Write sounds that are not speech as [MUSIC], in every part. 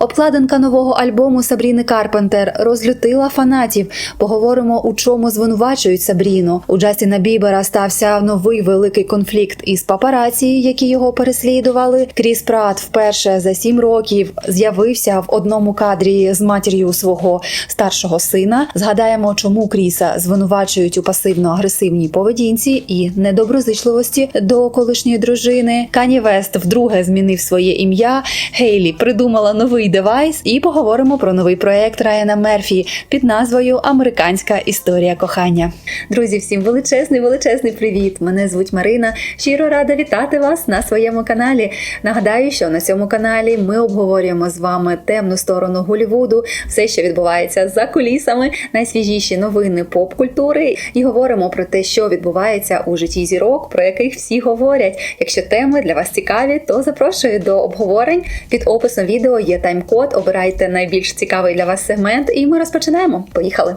Обкладинка нового альбому Сабріни Карпентер розлютила фанатів. Поговоримо, у чому звинувачують Сабріну. У Джастіна Бібера стався новий великий конфлікт із папараці, які його переслідували. Кріс Прат вперше за сім років з'явився в одному кадрі з матір'ю свого старшого сина. Згадаємо, чому Кріса звинувачують у пасивно-агресивній поведінці і недоброзичливості до колишньої дружини. Кані Вест вдруге змінив своє ім'я. Гейлі придумала новий девайс, і поговоримо про новий проект Райана Мерфі під назвою Американська історія кохання. Друзі, всім величезний, величезний привіт! Мене звуть Марина. Щиро рада вітати вас на своєму каналі. Нагадаю, що на цьому каналі ми обговорюємо з вами темну сторону Голівуду, все, що відбувається за кулісами, найсвіжіші новини поп-культури, і говоримо про те, що відбувається у житті зірок, про яких всі говорять. Якщо теми для вас цікаві, то запрошую до обговорень. Під описом відео є тайм-код. Обирайте найбільш цікавий для вас сегмент, і ми розпочинаємо. Поїхали!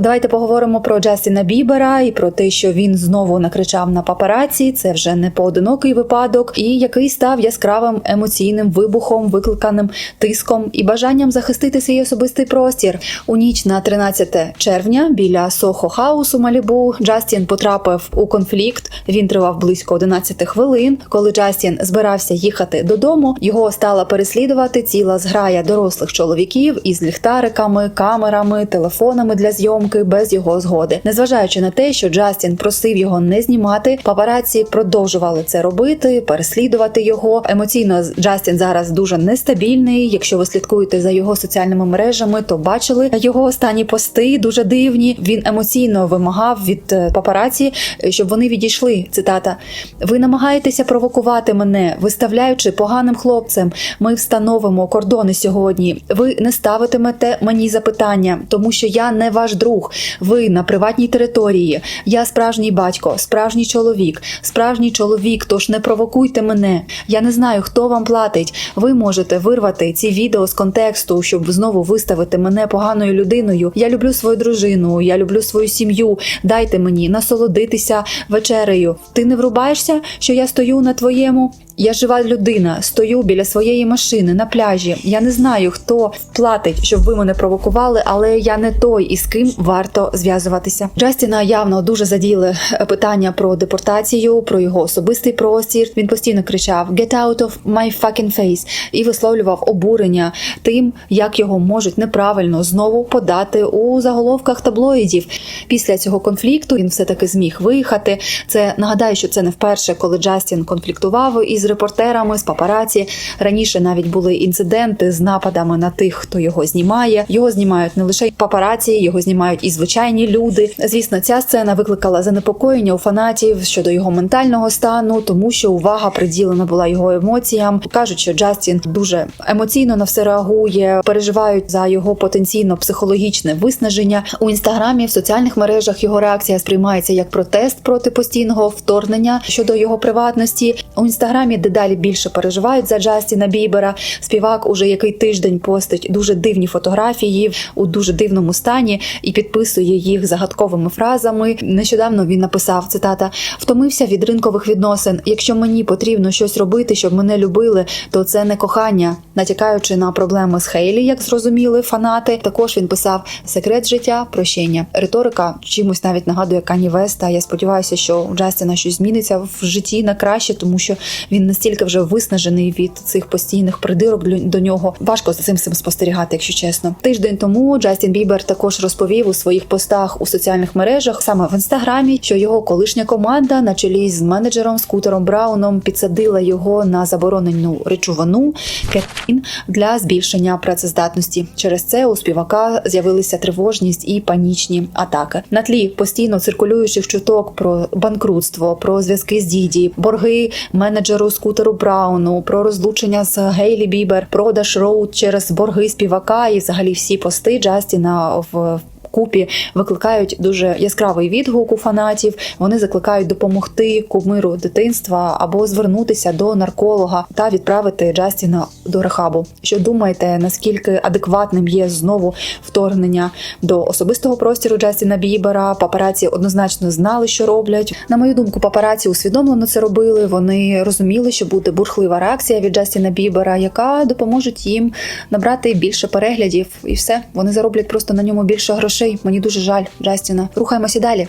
Давайте поговоримо про Джастіна Бібера і про те, що він знову накричав на папараці. Це вже не поодинокий випадок, і який став яскравим емоційним вибухом, викликаним тиском і бажанням захистити свій особистий простір. У ніч на 13 червня біля Сохо Хаус у Малібу Джастін потрапив у конфлікт. Він тривав близько 11 хвилин. Коли Джастін збирався їхати додому, його стала переслідувати ціла зграя дорослих чоловіків із ліхтариками, камерами, телефонами для зйомки без його згоди. Незважаючи на те, що Джастін просив його не знімати, папараці продовжували це робити, переслідувати його. Емоційно Джастін зараз дуже нестабільний. Якщо ви слідкуєте за його соціальними мережами, то бачили його останні пости дуже дивні. Він емоційно вимагав від е, папараці, щоб вони відійшли. Цитата: Ви намагаєтеся провокувати мене, виставляючи поганим хлопцем. Ми встановимо кордони сьогодні. Ви не ставитимете мені запитання, тому що я не ваш друг. Ви на приватній території. Я справжній батько, справжній чоловік, справжній чоловік. Тож не провокуйте мене. Я не знаю, хто вам платить. Ви можете вирвати ці відео з контексту, щоб знову виставити мене поганою людиною. Я люблю свою дружину, я люблю свою сім'ю. Дайте мені насолодитися вечерею. Ти не врубаєшся, що я стою на твоєму. Я жива людина, стою біля своєї машини на пляжі. Я не знаю, хто платить, щоб ви мене провокували, але я не той, із ким варто зв'язуватися. Джастіна явно дуже заділи питання про депортацію, про його особистий простір. Він постійно кричав «Get out of my fucking face» і висловлював обурення тим, як його можуть неправильно знову подати у заголовках таблоїдів. Після цього конфлікту він все таки зміг виїхати. Це нагадаю, що це не вперше, коли Джастін конфліктував із репортерами, з папараці. Раніше навіть були інциденти з нападами на тих, хто його знімає. Його знімають не лише папараці, його знімають і звичайні люди. Звісно, ця сцена викликала занепокоєння у фанатів щодо його ментального стану, тому що увага приділена була його емоціям. кажуть, що Джастін дуже емоційно на все реагує, переживають за його потенційно психологічне виснаження у інстаграмі. В соціальних мережах його реакція сприймається як протест проти постійного вторгнення щодо його приватності. У інстаграмі дедалі більше переживають за Джастіна Бібера. Співак уже який тиждень постить дуже дивні фотографії у дуже дивному стані і підписує їх загадковими фразами. Нещодавно він написав цитата: втомився від ринкових відносин. Якщо мені потрібно щось робити, щоб мене любили, то це не кохання, натякаючи на проблеми з Хейлі, як зрозуміли фанати. Також він писав секрет життя, прощення. Риторика чимось навіть нагадує Кані Веста. Я сподіваюся, що у Джастіна щось зміниться в житті на краще, тому що він настільки вже виснажений від цих постійних придирок до нього. Важко за цим цим спостерігати, якщо чесно. Тиждень тому Джастін Бібер також розповів у своїх постах у соціальних мережах, саме в інстаграмі, що його колишня команда на чолі з менеджером Скутером Брауном підсадила його на заборонену речовину кетин для збільшення працездатності. Через це у співака з'явилися тривожність і панічні атаки. На тлі постійно циркулюючих чуток про банкрутство, про зв'язки з діді, борги менеджеру скутеру Брауну, про розлучення з Гейлі Бібер, продаж роуд через борги співака і взагалі всі пости Джастіна в вкупі викликають дуже яскравий відгук у фанатів. Вони закликають допомогти кумиру дитинства або звернутися до нарколога та відправити Джастіна до рехабу. Що думаєте, наскільки адекватним є знову вторгнення до особистого простіру Джастіна Бібера? Папараці однозначно знали, що роблять. На мою думку, папараці усвідомлено це робили. Вони розуміли, що буде бурхлива реакція від Джастіна Бібера, яка допоможе їм набрати більше переглядів, і все вони зароблять просто на ньому більше грошей. Мені дуже жаль, Джастіна. Рухаємося далі.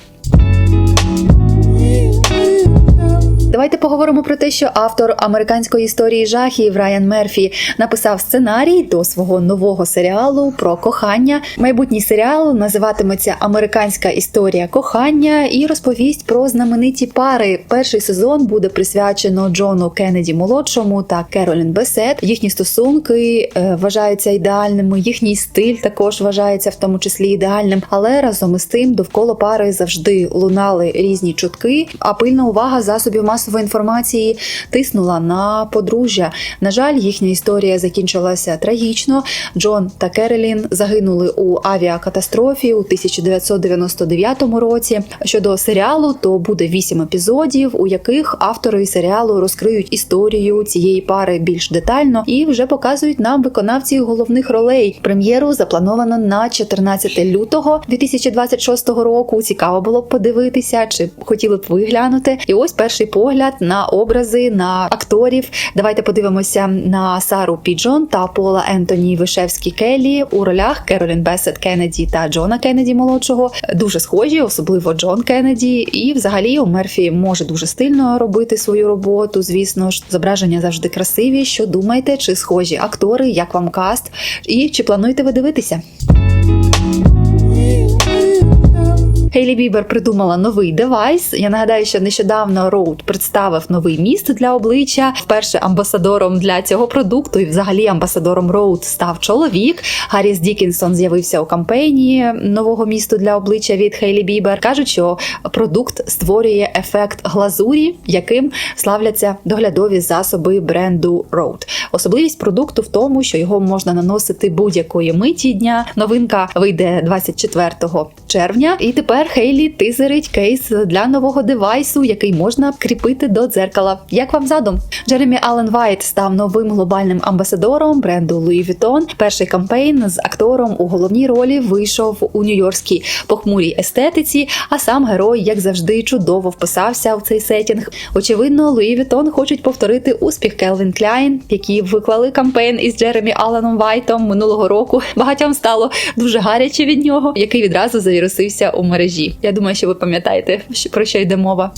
Давайте поговоримо про те, що автор американської історії жахів Райан Мерфі написав сценарій до свого нового серіалу про кохання. Майбутній серіал називатиметься Американська історія кохання і розповість про знамениті пари. Перший сезон буде присвячено Джону Кеннеді молодшому та Керолін Бесет. Їхні стосунки е, вважаються ідеальними. Їхній стиль також вважається в тому числі ідеальним. Але разом із тим довкола пари завжди лунали різні чутки. А пильна увага засобів масової інформації тиснула на подружжя. На жаль, їхня історія закінчилася трагічно. Джон та Керолін загинули у авіакатастрофі у 1999 році. Щодо серіалу, то буде вісім епізодів, у яких автори серіалу розкриють історію цієї пари більш детально і вже показують нам виконавців головних ролей. Прем'єру заплановано на 14 лютого 2026 року. Цікаво було б подивитися, чи хотіли б ви глянути. І ось перший погляд на образи, на акторів. Давайте подивимося на Сару Піджон та Пола Ентоні Вишевські Келлі у ролях Керолін Бесет Кеннеді та Джона Кеннеді молодшого. Дуже схожі, особливо Джон Кеннеді. І взагалі у Мерфі може дуже стильно робити свою роботу. Звісно ж, зображення завжди красиві. Що думаєте, чи схожі актори, як вам каст, і чи плануєте ви дивитися? Хейлі Бібер придумала новий девайс. Я нагадаю, що нещодавно Роуд представив новий міст для обличчя. Вперше амбасадором для цього продукту, і взагалі амбасадором Роуд став чоловік. Гарріс Дікінсон з'явився у кампанії нового місту для обличчя від Хейлі Бібер. кажуть, що продукт створює ефект глазурі, яким славляться доглядові засоби бренду Роуд. Особливість продукту в тому, що його можна наносити будь-якої миті дня. Новинка вийде 24 червня, і тепер Хейлі тизерить кейс для нового девайсу, який можна кріпити до дзеркала. Як вам задум? Джеремі Аллен Вайт став новим глобальним амбасадором бренду Louis Vuitton. Перший кампейн з актором у головній ролі вийшов у нью-йоркській похмурій естетиці. А сам герой, як завжди, чудово вписався в цей сетінг. Очевидно, Louis Vuitton хочуть повторити успіх Келвін Кляйн, які виклали кампейн із Джеремі Аланом Вайтом минулого року. Багатьом стало дуже гаряче від нього, який відразу завірусився у мережі. Я думаю, що ви пам'ятаєте, про що йде мова.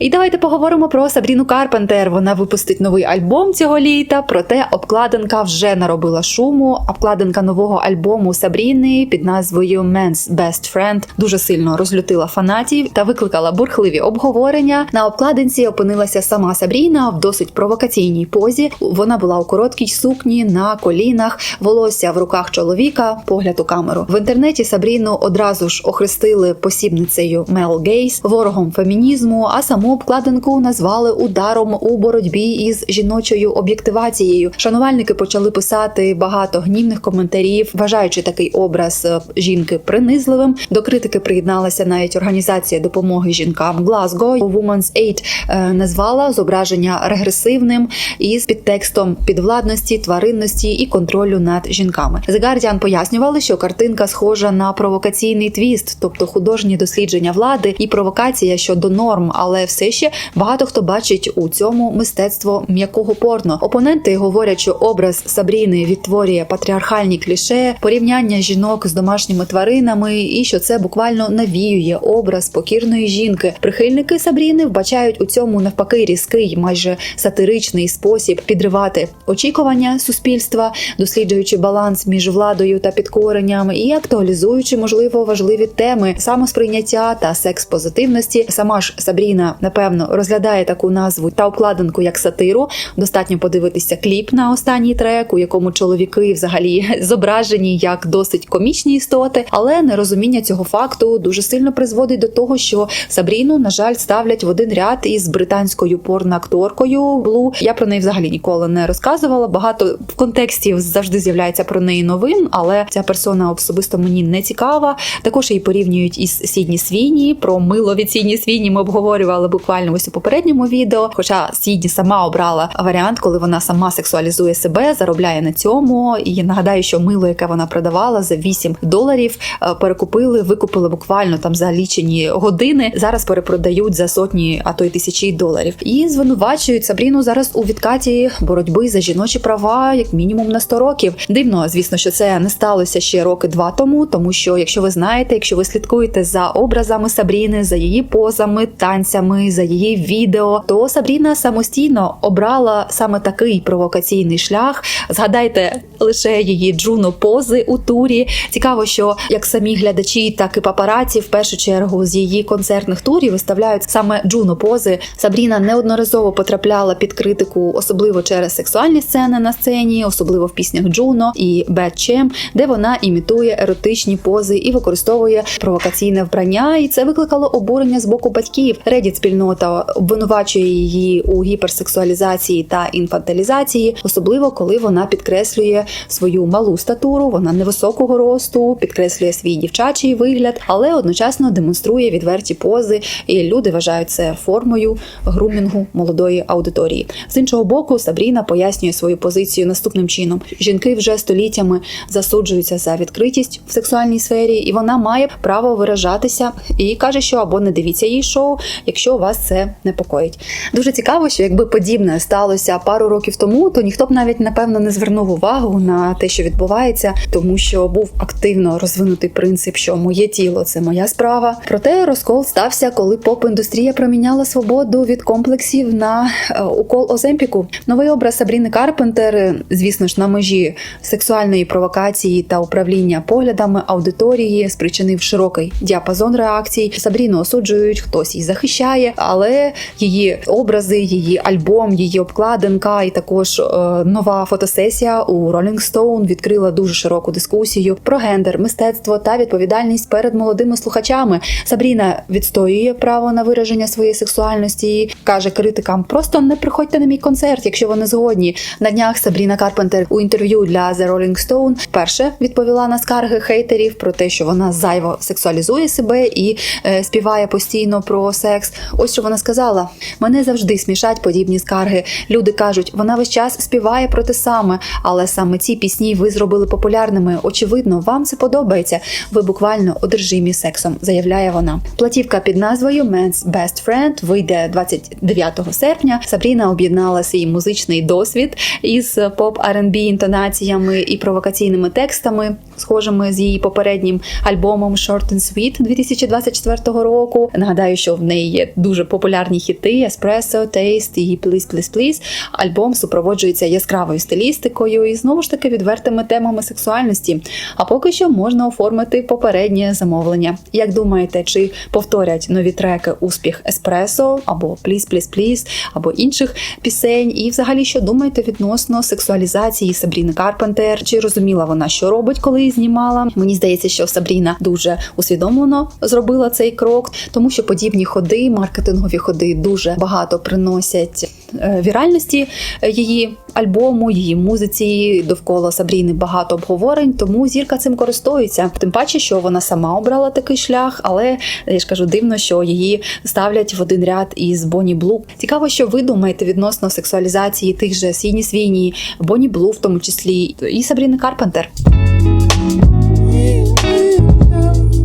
І давайте поговоримо про Сабріну Карпентер. Вона випустить новий альбом цього літа. Проте обкладинка вже наробила шуму. Обкладинка нового альбому Сабріни під назвою Men's Best Friend дуже сильно розлютила фанатів та викликала бурхливі обговорення. На обкладинці опинилася сама Сабріна в досить провокаційній позі. Вона була у короткій сукні на колінах, волосся в руках чоловіка, погляд у камеру. В інтернеті Сабріну одразу ж охрестили посібницею Мел Гейс, ворогом фемінізму. А саму обкладинку назвали ударом у боротьбі із жіночою об'єктивацією. Шанувальники почали писати багато гнівних коментарів, вважаючи такий образ е, жінки принизливим. До критики приєдналася навіть організація допомоги жінкам Glasgow. Women's Aid е, назвала зображення регресивним із підтекстом підвладності, тваринності і контролю над жінками. The Guardian пояснювали, що картинка схожа на провокаційний твіст, тобто художні дослідження влади і провокація щодо норм, але все ще багато хто бачить у цьому мистецтво м'якого порно. Опоненти говорять, що образ Сабріни відтворює патріархальні кліше, порівняння жінок з домашніми тваринами, і що це буквально навіює образ покірної жінки. Прихильники Сабріни вбачають у цьому навпаки різкий, майже сатиричний спосіб підривати очікування суспільства, досліджуючи баланс між владою та підкоренням і актуалізуючи можливо важливі теми самосприйняття та секс-позитивності. Сама ж Сабріна напевно розглядає таку назву та обкладинку як сатиру. Достатньо подивитися кліп на останній трек, у якому чоловіки взагалі [LAUGHS] зображені як досить комічні істоти, але нерозуміння цього факту дуже сильно призводить до того, що Сабріну, на жаль, ставлять в один ряд із британською порноакторкою Блу. Я про неї взагалі ніколи не розказувала. Багато в контексті завжди з'являється про неї новин, але ця персона особисто мені не цікава. Також її порівнюють із Сідні Свіні. Про мило від Сідні Свіні ми обговорювали буквально ось у попередньому відео. Хоча Сідні сама обрала варіант, коли вона сама сексуалізує себе, заробляє на цьому. І нагадаю, що мило, яке вона продавала за 8 доларів, е, перекупили, викупили буквально там за лічені години. Зараз перепродають за сотні, а то й тисячі доларів. І звинувачують Сабріну зараз у відкаті боротьби за жіночі права, як мінімум на 100 років. Дивно, звісно, що це не сталося ще роки два тому, тому що, якщо ви знаєте, якщо ви слідкуєте за образами Сабріни, за її позами, танцями, за її відео, то Сабріна самостійно обрала саме такий провокаційний шлях. Згадайте лише її джуно пози у турі. Цікаво, що як самі глядачі, так і папараці в першу чергу з її концертних турів виставляють саме джуно пози. Сабріна неодноразово потрапляла під критику, особливо через сексуальні сцени на сцені, особливо в піснях Джуно і Bad Chem, де вона імітує еротичні пози і використовує провокаційне вбрання. І це викликало обурення з боку батьків. Reddit спільнота обвинувачує її у гіперсексуалізації та інфантилізації, особливо коли вона підкреслює свою малу статуру, вона невисокого росту, підкреслює свій дівчачий вигляд, але одночасно демонструє відверті пози, і люди вважають це формою грумінгу молодої аудиторії. З іншого боку, Сабріна пояснює свою позицію наступним чином: жінки вже століттями засуджуються за відкритість в сексуальній сфері, і вона має право виражатися і каже, що або не дивіться її шоу, якщо вас це непокоїть. Дуже цікаво, що якби подібне сталося пару років тому, то ніхто б навіть напевно не звернув увагу на те, що відбувається, тому що був активно розвинутий принцип, що моє тіло це моя справа. Проте розкол стався, коли поп-індустрія проміняла свободу від комплексів на е, укол Оземпіку. Новий образ Сабріни Карпентер, е, звісно ж, на межі сексуальної провокації та управління поглядами аудиторії, спричинив широкий діапазон реакцій. Сабріну осуджують, хтось її захищає, але її образи, її альбом, її обкладинка, і також е, нова фотосесія у Rolling Stone відкрила дуже широку дискусію про гендер, мистецтво та відповідальність перед молодими слухачами. Сабріна відстоює право на вираження своєї сексуальності. і каже критикам: просто не приходьте на мій концерт, якщо вони згодні. На днях Сабріна Карпентер у інтерв'ю для The Rolling Stone перше відповіла на скарги хейтерів про те, що вона зайво сексуалізує себе і е, співає постійно про секс. Ось що вона сказала: мене завжди смішать подібні скарги. Люди кажуть, вона весь час співає про те саме, але саме ці пісні ви зробили популярними. Очевидно, вам це подобається. Ви буквально одержимі сексом, заявляє вона. Платівка під назвою Man's Best Friend вийде 29 серпня. Сабріна об'єднала свій музичний досвід із поп R&B інтонаціями і провокаційними текстами, схожими з її попереднім альбомом Short and Sweet 2024 року. Нагадаю, що в неї є дуже популярні хіти Espresso, Taste і Please Please Please. Альбом супроводжується яскравою стилістикою і знову ж таки відвертими темами сексуальності. А поки що можна оформити попереднє замовлення. Як думаєте, чи повторять нові треки успіх Еспресо або Please Please Please, або інших пісень? І взагалі, що думаєте відносно сексуалізації Сабріни Карпентер? Чи розуміла вона, що робить, коли знімала? Мені здається, що Сабріна дуже усвідомлено зробила цей крок, тому що подібні ходи, маркетингові ходи дуже багато приносять е, віральності е, її альбому, її музиці довкола Сабріни багато обговорень, тому зірка цим користується. Тим паче, що вона сама обрала такий шлях, але я ж кажу, дивно, що її ставлять в один ряд із Бонні Блу. Цікаво, що ви думаєте відносно сексуалізації тих же Сіні Свіні, Бонні Блу, в тому числі і Сабріни Карпентер.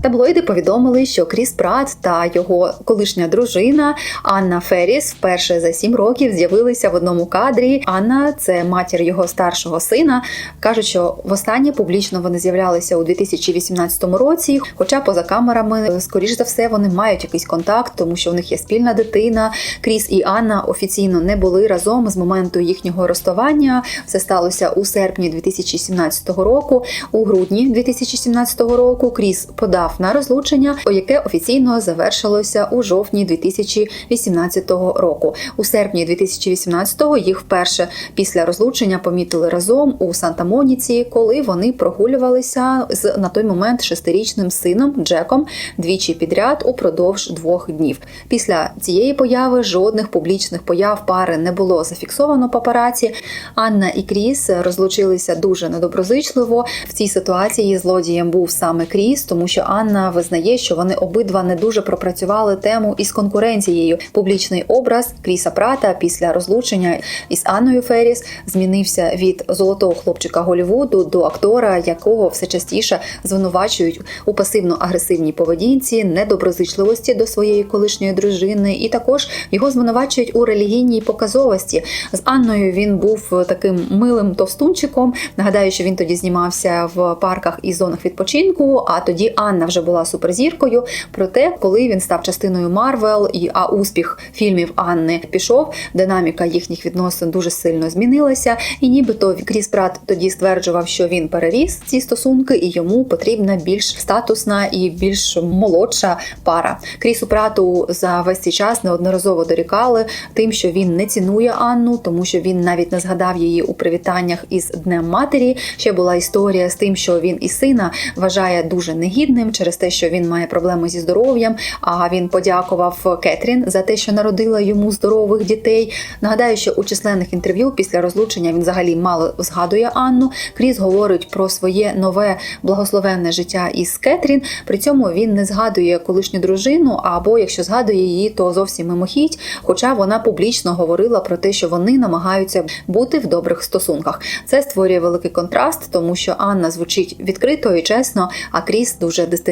Таблоїди повідомили, що Кріс Прат та його колишня дружина Анна Ферріс вперше за сім років з'явилися в одному кадрі. Анна це матір його старшого сина. кажуть, що востаннє публічно вони з'являлися у 2018 році. Хоча поза камерами, скоріш за все, вони мають якийсь контакт, тому що у них є спільна дитина. Кріс і Анна офіційно не були разом з моменту їхнього розставання. Це сталося у серпні 2017 року. У грудні 2017 року Кріс подав на розлучення, яке офіційно завершилося у жовтні 2018 року. У серпні 2018-го їх вперше після розлучення помітили разом у Санта-Моніці, коли вони прогулювалися з на той момент шестирічним сином Джеком двічі підряд упродовж двох днів. Після цієї появи жодних публічних появ пари не було зафіксовано папараці. Анна і Кріс розлучилися дуже недоброзичливо. В цій ситуації злодієм був саме Кріс, тому що Анна визнає, що вони обидва не дуже пропрацювали тему із конкуренцією. Публічний образ Кріса Прата після розлучення із Анною Ферріс змінився від золотого хлопчика Голівуду до актора, якого все частіше звинувачують у пасивно-агресивній поведінці, недоброзичливості до своєї колишньої дружини, і також його звинувачують у релігійній показовості. З Анною він був таким милим товстунчиком. Нагадаю, що він тоді знімався в парках і зонах відпочинку. А тоді Анна вже була суперзіркою. Проте, коли він став частиною Марвел, і а успіх фільмів Анни пішов, динаміка їхніх відносин дуже сильно змінилася. І нібито Кріс Прат тоді стверджував, що він переріс ці стосунки, і йому потрібна більш статусна і більш молодша пара. Крісу Прату за весь цей час неодноразово дорікали тим, що він не цінує Анну, тому що він навіть не згадав її у привітаннях із Днем Матері. Ще була історія з тим, що він і сина вважає дуже негідним через те, що він має проблеми зі здоров'ям. А він подякував Кетрін за те, що народила йому здорових дітей. Нагадаю, що у численних інтерв'ю після розлучення він взагалі мало згадує Анну. Кріс говорить про своє нове благословенне життя із Кетрін. При цьому він не згадує колишню дружину, або якщо згадує її, то зовсім мимохідь. Хоча вона публічно говорила про те, що вони намагаються бути в добрих стосунках. Це створює великий контраст, тому що Анна звучить відкрито і чесно, а Кріс дуже дистанційно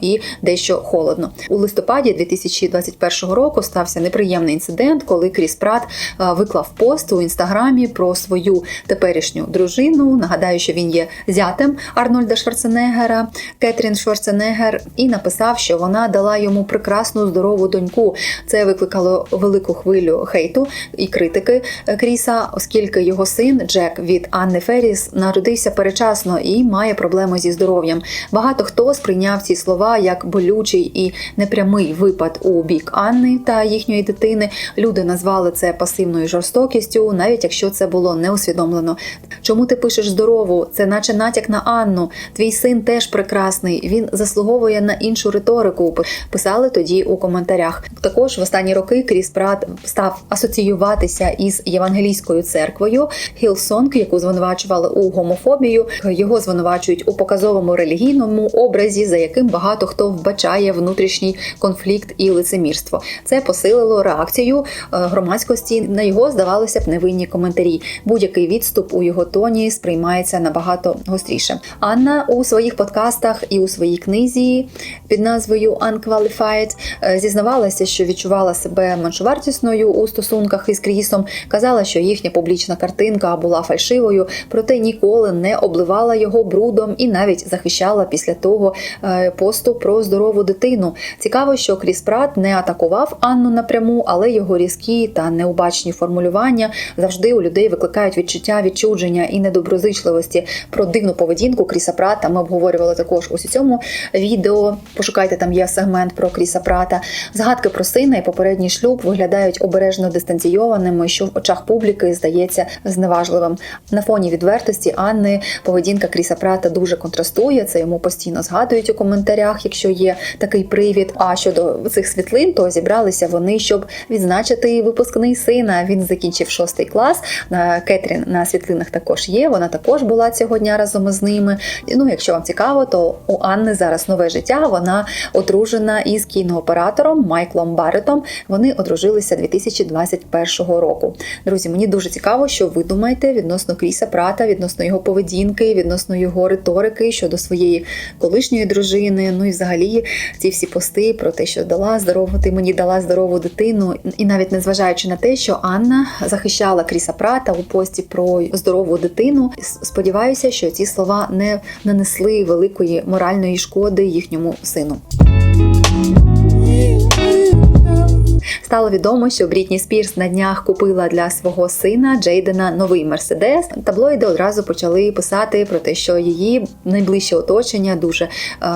і дещо холодно. У листопаді 2021 року стався неприємний інцидент, коли Кріс Прат е, виклав пост у інстаграмі про свою теперішню дружину. Нагадаю, що він є зятем Арнольда Шварценеггера, Кетрін Шварценеггер, і написав, що вона дала йому прекрасну здорову доньку. Це викликало велику хвилю хейту і критики е, Кріса, оскільки його син Джек від Анни Ферріс народився перечасно і має проблеми зі здоров'ям. Багато хто сприйняв ці слова як болючий і непрямий випад у бік Анни та їхньої дитини. Люди назвали це пасивною жорстокістю, навіть якщо це було не усвідомлено. Чому ти пишеш здорову? Це наче натяк на Анну. Твій син теж прекрасний. Він заслуговує на іншу риторику. Писали тоді у коментарях. Також в останні роки Кріс Прат став асоціюватися із євангелійською церквою Хілсонг, яку звинувачували у гомофобію. Його звинувачують у показовому релігійному образі, за яким багато хто вбачає внутрішній конфлікт і лицемірство. Це посилило реакцію е, громадськості на його здавалося б невинні коментарі. Будь-який відступ у його тоні сприймається набагато гостріше. Анна у своїх подкастах і у своїй книзі під назвою Unqualified е, зізнавалася, що відчувала себе меншовартісною у стосунках із Крісом. Казала, що їхня публічна картинка була фальшивою, проте ніколи не обливала його брудом і навіть захищала після того посту про здорову дитину. Цікаво, що Кріс Прат не атакував Анну напряму, але його різкі та необачні формулювання завжди у людей викликають відчуття відчудження і недоброзичливості. Про дивну поведінку Кріса Прата ми обговорювали також ось у цьому відео. Пошукайте, там є сегмент про Кріса Прата. Згадки про сина і попередній шлюб виглядають обережно дистанційованими, що в очах публіки здається зневажливим. На фоні відвертості Анни поведінка Кріса Прата дуже контрастує. Це йому постійно згадують у коментарях, якщо є такий привід. А щодо цих світлин, то зібралися вони, щоб відзначити випускний сина. Він закінчив шостий клас. Кетрін на світлинах також є. Вона також була цього дня разом із ними. Ну, якщо вам цікаво, то у Анни зараз нове життя. Вона одружена із кінооператором Майклом Барретом. Вони одружилися 2021 року. Друзі, мені дуже цікаво, що ви думаєте відносно Кріса Прата, відносно його поведінки, відносно його риторики щодо своєї колишньої дружини. Ну і взагалі ці всі пости про те, що дала здорову, ти мені дала здорову дитину, і навіть незважаючи на те, що Анна захищала Кріса Прата у пості про здорову дитину. Сподіваюся, що ці слова не нанесли великої моральної шкоди їхньому сину. Стало відомо, що Брітні Спірс на днях купила для свого сина Джейдена новий мерседес. Таблоїди одразу почали писати про те, що її найближче оточення дуже е,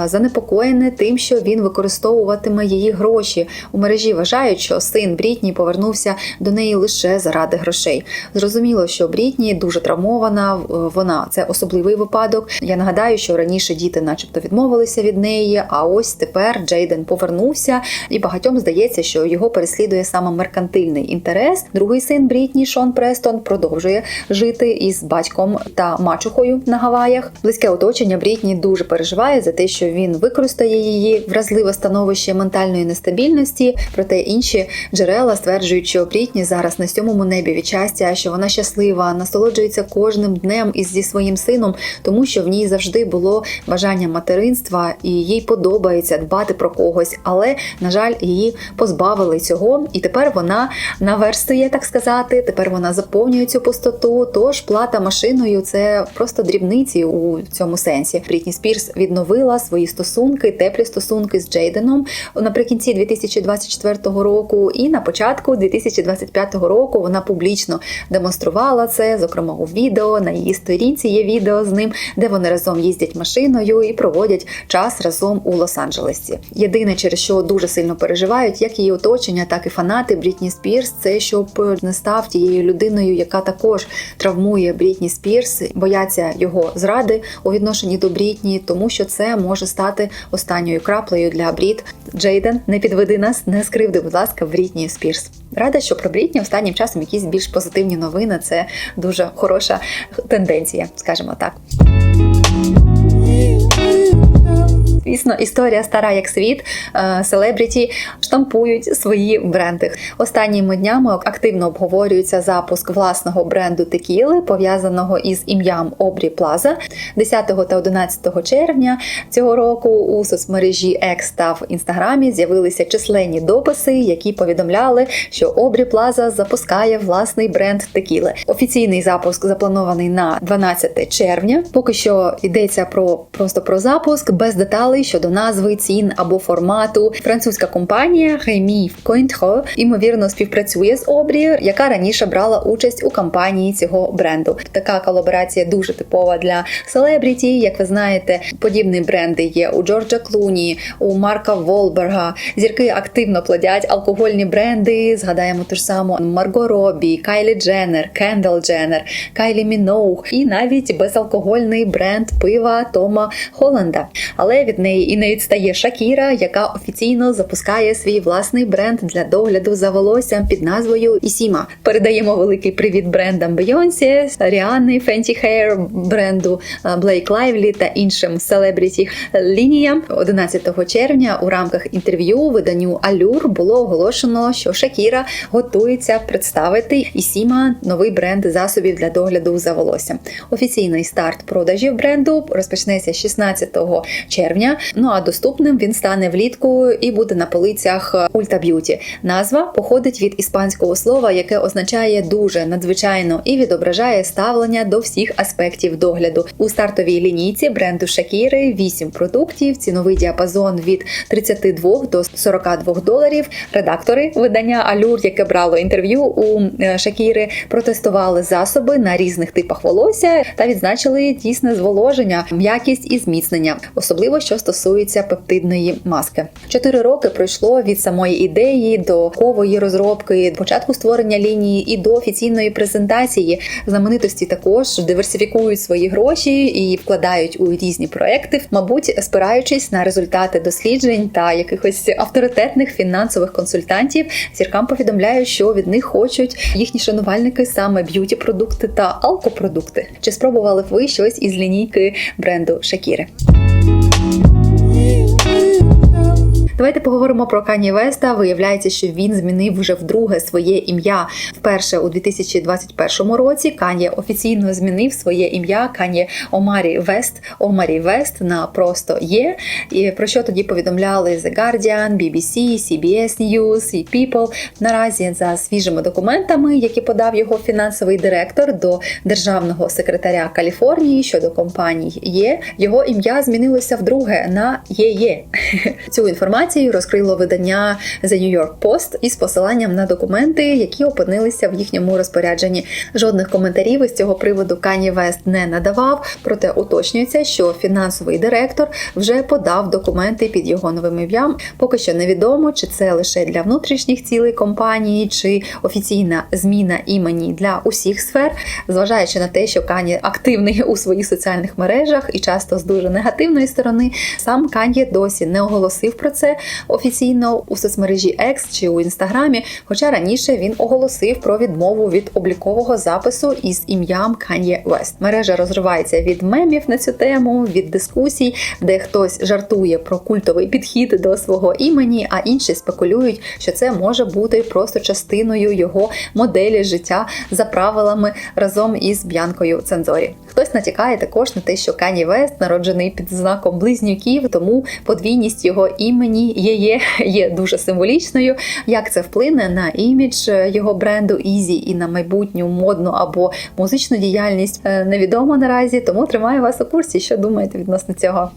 занепокоєне тим, що він використовуватиме її гроші. У мережі вважають, що син Брітні повернувся до неї лише заради грошей. Зрозуміло, що Брітні дуже травмована. е, Вона це особливий випадок. Я нагадаю, що раніше діти, начебто, відмовилися від неї. А ось тепер Джейден повернувся, і багатьом здається, що його переслідує саме меркантильний інтерес. Другий син Брітні Шон Престон продовжує жити із батьком та мачухою на Гаваях. Близьке оточення Брітні дуже переживає за те, що він використає її вразливе становище ментальної нестабільності. Проте інші джерела стверджують, що Брітні зараз на сьомому небі від щастя, що вона щаслива, насолоджується кожним днем із зі своїм сином, тому що в ній завжди було бажання материнства, і їй подобається дбати про когось. Але на жаль, її позбавили цього, і тепер вона наверстує, так сказати. Тепер вона заповнює цю пустоту. Тож плата машиною це просто дрібниці у цьому сенсі. Брітні Спірс відновила свої стосунки, теплі стосунки з Джейденом наприкінці 2024 року, і на початку 2025 року вона публічно демонструвала це, зокрема у відео. На її сторінці є відео з ним, де вони разом їздять машиною і проводять час разом у Лос-Анджелесі. Єдине, через що дуже сильно переживають, як її оточення, так і фанати Брітні Спірс, це щоб не став тією людиною, яка також травмує Брітні Спірс, бояться його зради у відношенні до Брітні, тому що це може стати останньою краплею для Бріт. Джейден, не підведи нас, не скривди, будь ласка, Брітні Спірс. Рада, що про Брітні останнім часом якісь більш позитивні новини. Це дуже хороша тенденція, скажімо так. Звісно, історія стара як світ. Е, Селебріті штампують свої бренди. Останніми днями активно обговорюється запуск власного бренду текіли, пов'язаного із ім'ям Обрі Плаза. 10 та 11 червня цього року у соцмережі X та в інстаграмі з'явилися численні дописи, які повідомляли, що Обрі Плаза запускає власний бренд текіли. Офіційний запуск запланований на 12 червня. Поки що йдеться про просто про запуск без деталей щодо назви, цін або формату. Французька компанія Rémy Cointreau, ймовірно співпрацює з Обрі, яка раніше брала участь у кампанії цього бренду. Така колаборація дуже типова для селебріті. Як ви знаєте, подібні бренди є у Джорджа Клуні, у Марка Волберга. Зірки активно плодять алкогольні бренди. Згадаємо ту ж саму Марго Робі, Кайлі Дженнер, Кендал Дженнер, Кайлі Міноух і навіть безалкогольний бренд пива Тома Холланда. Але від неї і не відстає Шакіра, яка офіційно запускає свій власний бренд для догляду за волоссям під назвою Ісіма. Передаємо великий привіт брендам Бейонсі, Ріани, Fenty Hair, бренду Блейк Лайвлі та іншим селебріті лініям. 11 червня у рамках інтерв'ю виданню Алюр було оголошено, що Шакіра готується представити Ісіма новий бренд засобів для догляду за волоссям. Офіційний старт продажів бренду розпочнеться 16 червня. Ну а доступним він стане влітку і буде на полицях Ulta Beauty. Назва походить від іспанського слова, яке означає дуже надзвичайно і відображає ставлення до всіх аспектів догляду. У стартовій лінійці бренду Шакіри 8 продуктів, ціновий діапазон від 32 до 42 доларів. Редактори видання Алюр, яке брало інтерв'ю у е, Шакіри, протестували засоби на різних типах волосся та відзначили тісне зволоження, м'якість і зміцнення, особливо що стосується пептидної маски. Чотири роки пройшло від самої ідеї до кової розробки, початку створення лінії і до офіційної презентації. Знаменитості також диверсифікують свої гроші і вкладають у різні проекти, мабуть, спираючись на результати досліджень та якихось авторитетних фінансових консультантів. Зіркам повідомляють, що від них хочуть їхні шанувальники саме б'юті-продукти та алкопродукти. Чи спробували ви щось із лінійки бренду Шакіри? Давайте поговоримо про Кані Веста. Виявляється, що він змінив вже вдруге своє ім'я. Вперше у 2021 році Кані офіційно змінив своє ім'я Кані Омарі Вест, Омарі Вест на просто є. І про що тоді повідомляли The Guardian, BBC, CBS News і People. Наразі за свіжими документами, які подав його фінансовий директор до державного секретаря Каліфорнії щодо компаній є, його ім'я змінилося вдруге на ЄЄ. [LAUGHS] Цю інформацію інформацією розкрило видання The New York Post із посиланням на документи, які опинилися в їхньому розпорядженні. Жодних коментарів із цього приводу Кані Вест не надавав. Проте уточнюється, що фінансовий директор вже подав документи під його новим ім'ям. Поки що невідомо, чи це лише для внутрішніх цілей компанії, чи офіційна зміна імені для усіх сфер, зважаючи на те, що Кані активний у своїх соціальних мережах і часто з дуже негативної сторони, сам Кан'є досі не оголосив про це офіційно у соцмережі X чи у інстаграмі. Хоча раніше він оголосив про відмову від облікового запису із ім'ям Кан'є Вест. Мережа розривається від мемів на цю тему, від дискусій, де хтось жартує про культовий підхід до свого імені, а інші спекулюють, що це може бути просто частиною його моделі життя за правилами разом із Б'янкою Цензорі. Хтось натякає також на те, що Кані Вест народжений під знаком близнюків, тому подвійність його імені є, є, є дуже символічною. Як це вплине на імідж його бренду Ізі і на майбутню модну або музичну діяльність, е, невідомо наразі. Тому тримаю вас у курсі. Що думаєте відносно цього?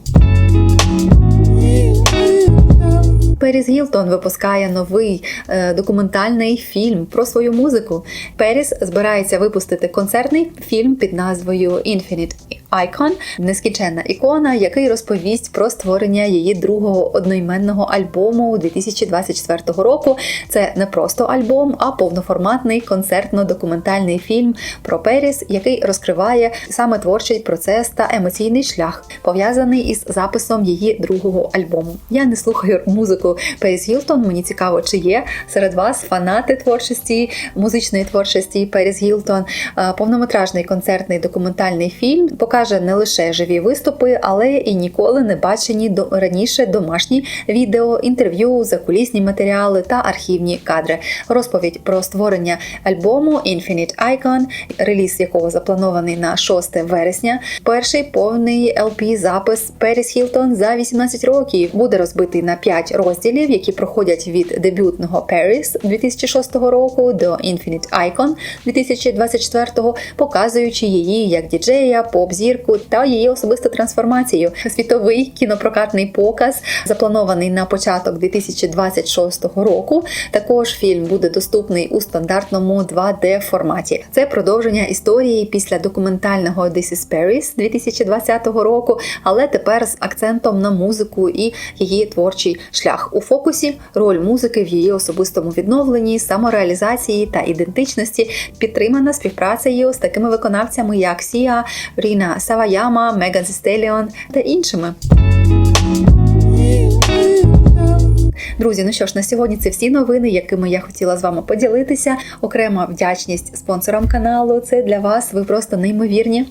Періс Гілтон випускає новий е, документальний фільм про свою музику. Періс збирається випустити концертний фільм під назвою Infinite Icon, нескінченна ікона, який розповість про створення її другого одноіменного альбому 2024 року. Це не просто альбом, а повноформатний концертно-документальний фільм про Періс, який розкриває саме творчий процес та емоційний шлях, пов'язаний із записом її другого альбому. Я не слухаю музику Періс Гілтон. Мені цікаво, чи є серед вас фанати творчості, музичної творчості Періс Гілтон. Е, Повнометражний концертний документальний фільм покаже не лише живі виступи, але і ніколи не бачені до раніше домашні відео, інтерв'ю, закулісні матеріали та архівні кадри. Розповідь про створення альбому Infinite Icon, реліз якого запланований на 6 вересня. Перший повний LP запис Періс Хілтон за 18 років буде розбитий на 5 розділів, які проходять від дебютного Paris 2006 року до Infinite Icon 2024, показуючи її як діджея, поп-зірку та її особисту трансформацію. Світовий кінопрокатний показ запланований на початок 2026 року. Також фільм буде доступний у стандартному 2D форматі. Це продовження історії після документального This is Paris 2020 року, але тепер з акцентом на музику і її творчий шлях. У фокусі роль музики в її особистому відновленні, самореалізації та ідентичності підтримана співпрацею з такими виконавцями, як Сія, Ріна Саваяма, Меган Stallion та іншими. Друзі, ну що ж, на сьогодні це всі новини, якими я хотіла з вами поділитися. Окрема вдячність спонсорам каналу. Це для вас. Ви просто неймовірні.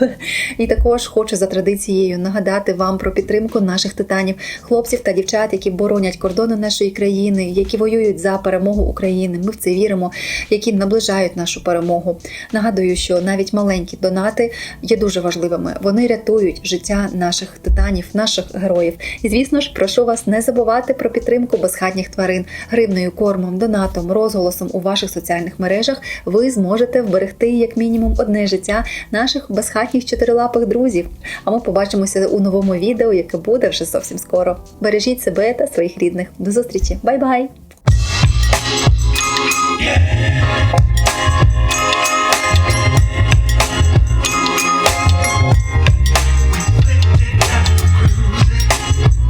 [LAUGHS] І також хочу за традицією нагадати вам про підтримку наших титанів, хлопців та дівчат, які боронять кордони нашої країни, які воюють за перемогу України. Ми в це віримо, які наближають нашу перемогу. Нагадую, що навіть маленькі донати є дуже важливими. Вони рятують життя наших титанів, наших героїв. І звісно ж, прошу вас не забувати про підтримку безхатніх тварин, гривною кормом, донатом, розголосом у ваших соціальних мережах. Ви зможете вберегти як мінімум одне життя наших безхатніх чотирилапих друзів. А ми побачимося у новому відео, яке буде вже зовсім скоро. Бережіть себе та своїх рідних. До зустрічі, Бай-бай!